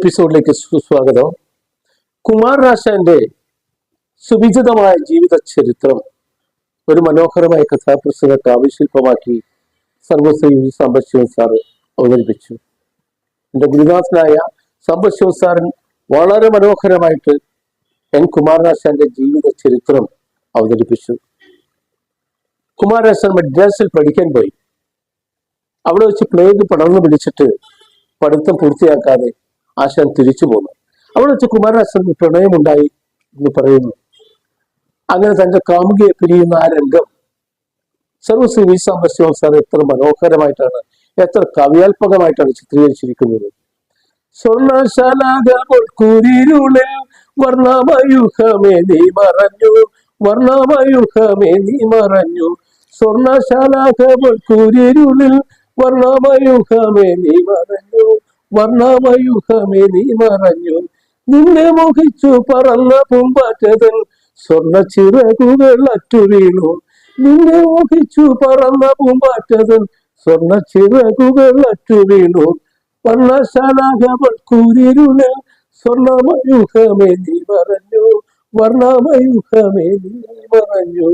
എപ്പിസോഡിലേക്ക് സുസ്വാഗതം കുമാർ രാശാന്റെ സുവിചിതമായ ജീവിത ചരിത്രം ഒരു മനോഹരമായ കഥാപ്രസംഗ കാവ്യശില്പമാക്കി സർവശ്രീ സമ്പശിവൻ സാർ അവതരിപ്പിച്ചു. എന്റെ ഗുരുദാസനായ സമ്പശിവൻ സാറൻ വളരെ മനോഹരമായിട്ട് എൻ കുമാരനാശാന്റെ ജീവിത ചരിത്രം അവതരിപ്പിച്ചു. കുമാരനാശാൻ മദ്രാസിൽ പഠിക്കാൻ പോയി. അവിടെ വെച്ച് പ്ലേഗ് പടർന്നു പിടിച്ചിട്ട് പഠിത്തം പൂർത്തിയാക്കാതെ ആശാൻ തിരിച്ചു പോന്നു. അവിടെ വെച്ച് കുമാരനാശൻ പ്രണയമുണ്ടായി എന്ന് പറയുന്നു. അങ്ങനെ തന്റെ കാമുകിയെ പിരിയുന്ന ആ രംഗം സർവശ്രീ വി സാർ എത്ര മനോഹരമായിട്ടാണ് എത്ര കവ്യാത്മകമായിട്ടാണ് ചിത്രീകരിച്ചിരിക്കുന്നത്. സ്വർണശാലാകുരിരുളിൽ വർണമയുഹമേ നീ മറഞ്ഞു വർണമയുഹമേ നീ മറഞ്ഞു. സ്വർണശാലാകുരിരുളിൽ വർണമയുഹമേ നീ മറഞ്ഞു വർണമയുഹമേ നീ മറഞ്ഞു നിന്നെ മോഹിച്ചു പറന്ന പൂമ്പാറ്റതൻ സ്വർണ ചിറകുകൾ അറ്റു വീണു നിന്നെ മോഹിച്ചു പറന്ന പൂമ്പാറ്റതൻ സ്വർണ ചിറകുകൾ അറ്റു വീണു വർണശാലാകവൾ നീ പറഞ്ഞു വർണമയുഹമേ നീ പറഞ്ഞു